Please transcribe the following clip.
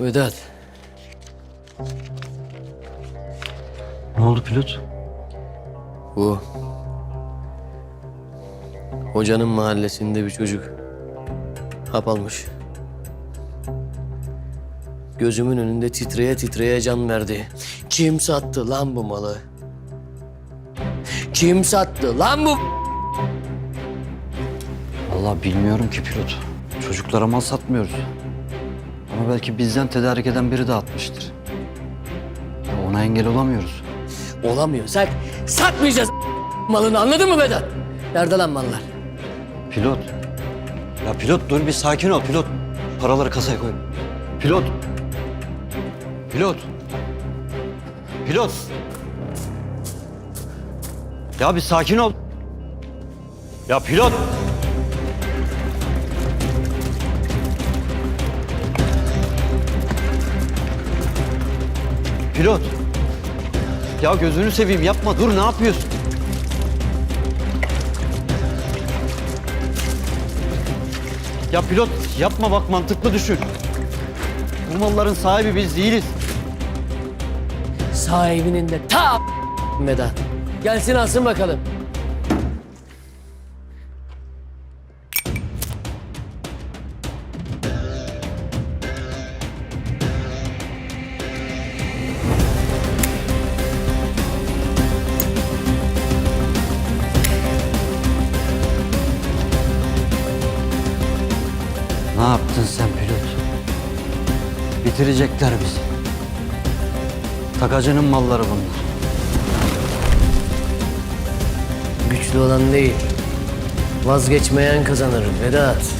Vedat. Ne oldu pilot? Bu. Hocanın mahallesinde bir çocuk. Hap almış. Gözümün önünde titreye titreye can verdi. Kim sattı lan bu malı? Kim sattı lan bu? Vallahi bilmiyorum ki pilot. Çocuklara mal satmıyoruz. Ama belki bizden tedarik eden biri de atmıştır. Ya Ona engel olamıyoruz. Olamıyorsak satmayacağız malını anladın mı Vedat? Nerede lan mallar? Pilot. Ya pilot dur bir sakin ol pilot. Paraları kasaya koy. Pilot. Pilot. Pilot. Ya bir sakin ol. Ya pilot. Pilot. Ya gözünü seveyim yapma dur ne yapıyorsun? Ya pilot yapma bak mantıklı düşün. Bu malların sahibi biz değiliz. Sahibinin de ta Vedat. Gelsin alsın bakalım. Ne yaptın sen pilot? Bitirecekler bizi. Takacının malları bunlar. Güçlü olan değil. Vazgeçmeyen kazanır Vedat.